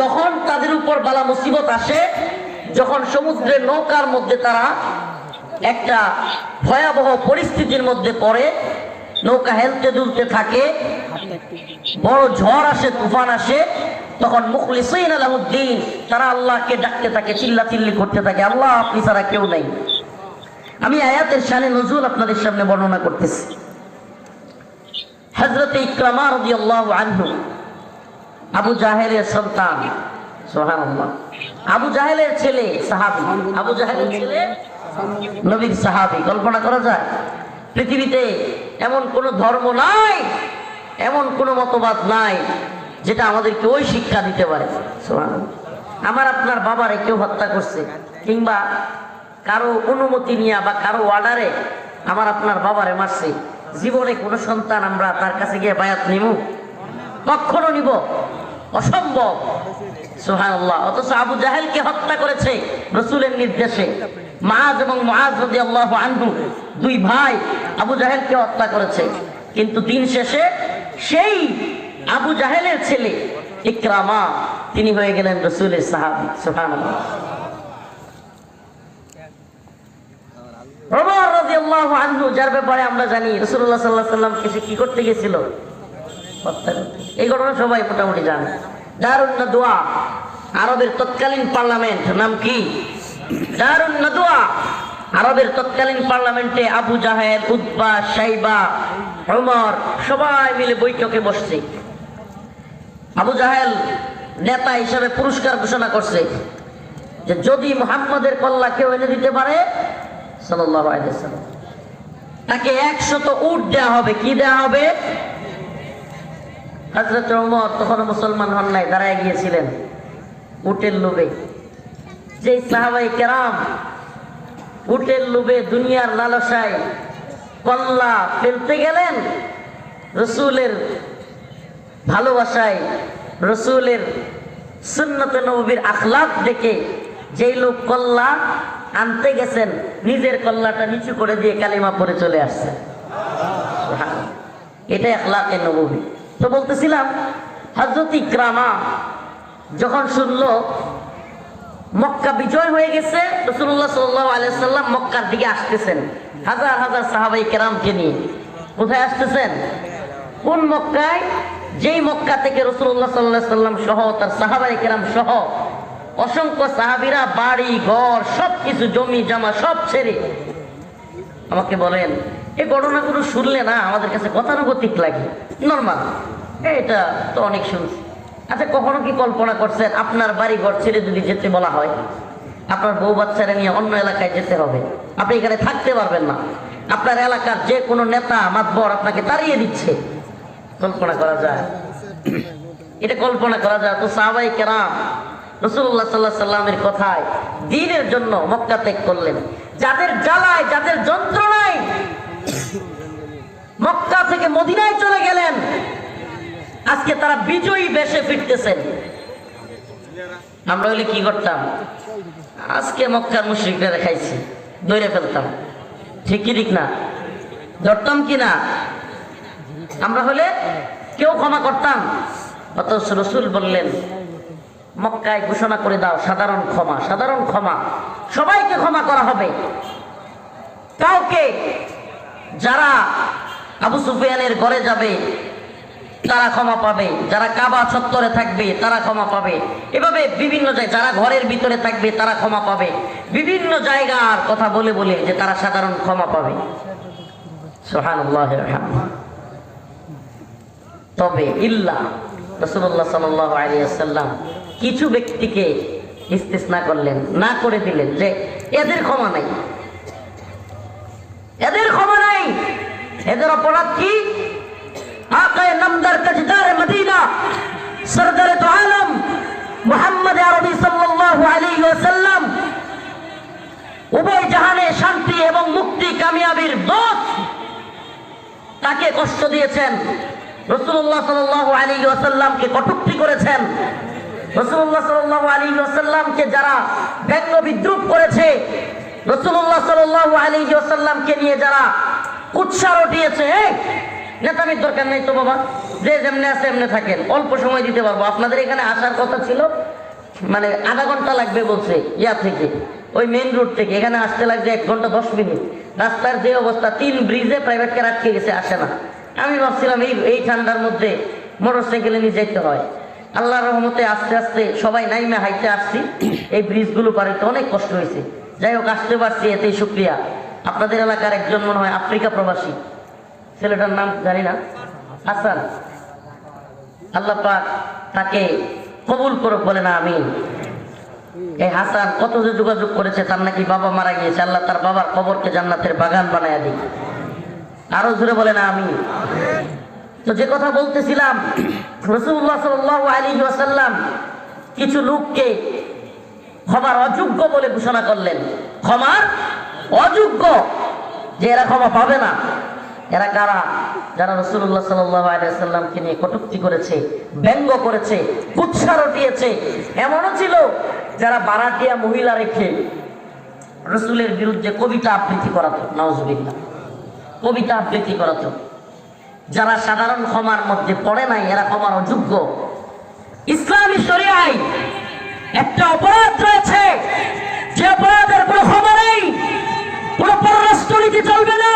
যখন তাদের উপর বালা মুসিবত আসে, যখন সমুদ্রের নৌকার মধ্যে তারা একটা ভয়াবহ পরিস্থিতির মধ্যে পড়ে, নৌকা হেলতে দুলতে থাকে, বড় ঝড় আসে, তুফান আসে, তখন মুখলিসিন আলাউদ্দিন তারা আল্লাহকে ডাকতে থাকে চিল্লা চিল্লি করতে থাকে, আল্লাহ আপনি ছাড়া কেউ নাই। আমি আয়াতের শানে নজরুল আপনাদের সামনে বর্ণনা করতেছি। হজরত ইকরামা আল্লাহ আনহু আবু জাহেলের সন্তান। সুবহানাল্লাহ। আবু জাহেলের ছেলে, সাহাবি। আবু জাহেলের ছেলে, নবীর সাহাবী। কল্পনা করা যায়, পৃথিবীতে এমন কোন ধর্ম নাই, এমন কোন মতবাদ নাই, যেটা আমাদেরকে ওই শিক্ষা দিতে পারে। আমার আপনার বাবারে কেউ হত্যা করছে, কিংবা কারও অনুমতি নিয়ে বা কারও অর্ডারে আমার আপনার বাবারে মারছে, জীবনে কোনো সন্তান আমরা তার কাছে গিয়ে বায়াত নিব কখনো নিব? অসম্ভব। সুহানাল্লাহ অথচ আবু জাহেলকে হত্যা করেছে রসুলের নির্দেশে। মাজ এবং মাজ রদি আল্লাহ আনহু দুই ভাই আবু জাহেলকে হত্যা করেছে। কিন্তু দিন শেষে সেই আবু জাহেলের ছেলে ইকরামা, তিনি হয়ে গেলেন রসুলের সাহাবি। সুহানাল্লাহ যার ব্যাপারে আমরা জানি রাসূলুল্লাহ সাল্লাল্লাহু আলাইহি সাল্লাম কি করতে গেছিল। এই ঘটনা সবাই মোটামুটি জানে। দারুণ নাদওয়া আরবের তৎকালীন পার্লামেন্ট, নাম কি? দারুণ নাদওয়া আরবের তৎকালীন পার্লামেন্টে আবু জাহেদ উদ্বা সাইবা ওমর সবাই মিলে বৈঠকে বসছে। আবু জাহেল নেতা হিসাবে পুরস্কার ঘোষণা করছে যে যদি মুহাম্মদের কল্লা কেউ এনে দিতে পারে আলাইহি তাকে একশত উট দেওয়া হবে। কি দেওয়া হবে? হজরত ওমর তখন মুসলমান হন নাই, দাঁড়ায় গিয়েছিলেন উটের লোভে। যে সাহাবাই কেরাম উটের লোভে দুনিয়ার লালসায় কল্লা ফেলতে গেলেন, রসুলের ভালোবাসায়, রসুলের সুন্নত নবীর আখলাক দেখে যেই লোক কল্লা আনতে গেছেন, নিজের কল্লাটা নিচু করে দিয়ে কালিমা পরে চলে আসছে। এটা আখলাকে নবী তো বলতেছিলাম হজরত ইকরামা যখন শুনলো, মক্কা বিজয় হয়ে গেছে রসুল্লাহ সাল্লাহ আলাইসাল্লাম মক্কার দিকে আসতেছেন। হাজার হাজার সাহাবাই কেরামকে নিয়ে। কোথায় আসতেছেন? কোন মক্কায়? যেই মক্কা থেকে রসুল্লাহ সাল্লাহ সাল্লাম সহ, তার সাহাবাই কেরাম সহ, অসংখ্য সাহাবিরা, বাড়ি, ঘর সব কিছু জমি জমা সব ছেড়ে আমাকে বলেন এই ঘটনাগুলো শুনলে না আমাদের কাছে গতানুগতিক লাগে। নর্মাল এটা তো অনেক শুনছি। আচ্ছা কখনো কি কল্পনা করছেন আপনার বাড়ি ঘর ছেড়ে যদি যেতে বলা হয়, আপনার বউ বাচ্চারা নিয়ে অন্য এলাকায় যেতে হবে, আপনি এখানে থাকতে পারবেন না। আপনার এলাকার যে কোনো নেতা, মাতবর আপনাকে তাড়িয়ে দিচ্ছে। কল্পনা করা যায়। এটা কল্পনা করা যায়। তো সাহাবাই কেরাম রসুল্লাহ সাল্লাহ সাল্লামের কথায় দিনের জন্য মক্কা ত্যাগ করলেন। যাদের জ্বালায়, যাদের যন্ত্রণায় মক্কা থেকে মদিনায় চলে গেলেন। আজকে তারা বিজয়ী বেশে ফিরতেছেন। আমরা হলে কি করতাম? আজকে মক্কার মুশ্রিকরা দেখাইছি দৌড়ে ফেলতাম। ঠিক কি ঠিক না? ধরতাম কি না? আমরা হলে কেউ ক্ষমা করতাম। অথচ রসুল বললেন, মক্কায় ঘোষণা করে দাও, সাধারণ ক্ষমা সাধারণ ক্ষমা। সবাইকে ক্ষমা করা হবে। কাউকে যারা আবু সুফিয়ানের ঘরে যাবে, তারা ক্ষমা পাবে। যারা কাবা চত্বরে থাকবে, তারা ক্ষমা পাবে। এভাবে বিভিন্ন জায়গায়, যারা ঘরের ভিতরে থাকবে, তারা ক্ষমা পাবে। বিভিন্ন জায়গার কথা বলে বলে যে তারা সাধারণ ক্ষমা পাবে। তবে ইল্লা রসুল্লাহ সাল্লাম কিছু ব্যক্তিকে ইস্তেসনা করলেন, না করে দিলেন যে, এদের ক্ষমা নাই। এদের ক্ষমা এদের অপরাধ কি? আকায় নামদার তাজদার মদিনা, সরদার তো আলম, মুহাম্মদ আরবি উভয় জাহানে শান্তি এবং মুক্তি কামিয়াবির তাকে কষ্ট দিয়েছেন। রসুল্লাহ সাল্লাহ আলী ওয়াসাল্লামকে কটুক্তি করেছেন। রসুল্লাহ সাল্লাহ আলী ওয়াসাল্লামকে যারা ব্যঙ্গ বিদ্রুপ করেছে রসুল্লাহ সাল্লাহ আলী ওয়াসাল্লামকে নিয়ে যারা উৎসাহ এই, নেতামির দরকার নেই তো বাবা যে যেমনি আছে এমনি থাকেন অল্প সময় দিতে পারব। আপনাদের এখানে আসার কথা ছিল মানে আধা ঘণ্টা লাগবে বলছে ইয়া থেকে ওই মেইন রোড থেকে এখানে আসতে লাগছে এক ঘণ্টা দশ মিনিট। রাস্তার যে অবস্থা তিন ব্রিজে প্রাইভেট কার আটকে গেছে আসে না। আমি ভাবছিলাম এই এই ঠান্ডার মধ্যে মোটর সাইকেলে নিয়ে যেতে হয়। আল্লাহ রহমতে আস্তে আস্তে সবাই নাইমে হাইতে আসছি। এই ব্রিজগুলো পারিতে অনেক কষ্ট হয়েছে যাই হোক আসতে পারছি এতেই শুক্রিয়া। আপনাদের এলাকার একজন মনে হয় আফ্রিকা প্রবাসী। ছেলেটার নাম জানি না। হাসান। আল্লাহ পাক তাকে কবুল করুক বলে না আমি এই হাসান কত যে যোগাযোগ করেছে, তার নাকি বাবা মারা গিয়েছে। আল্লাহ তার বাবার কবরকে জান্নাতের বাগান বানায় দিই আরও জোরে বলে না আমি তো যে কথা বলতেছিলাম রসুল্লাহ সাল আলী ওয়াসাল্লাম কিছু লোককে ক্ষমার অযোগ্য বলে ঘোষণা করলেন। ক্ষমার অযোগ্য যে এরা ক্ষমা পাবে না। এরা কারা? যারা রসুল্লাহ সাল্লামকে নিয়ে কটুক্তি করেছে, ব্যঙ্গ করেছে, কুৎসা রটিয়েছে, এমনও ছিল যারা বারাটিয়া মহিলা রেখে রসুলের বিরুদ্ধে কবিতা আবৃত্তি করাতো। নওয়াজবিল্লা কবিতা আবৃত্তি করাতো। যারা সাধারণ ক্ষমার মধ্যে পড়ে নাই, এরা ক্ষমার অযোগ্য। ইসলামী শরিয়ায় একটা অপরাধ রয়েছে। যে অপরাধের কোনো ক্ষমা নেই। কোনো পররাষ্ট্রনীতি চলবে না।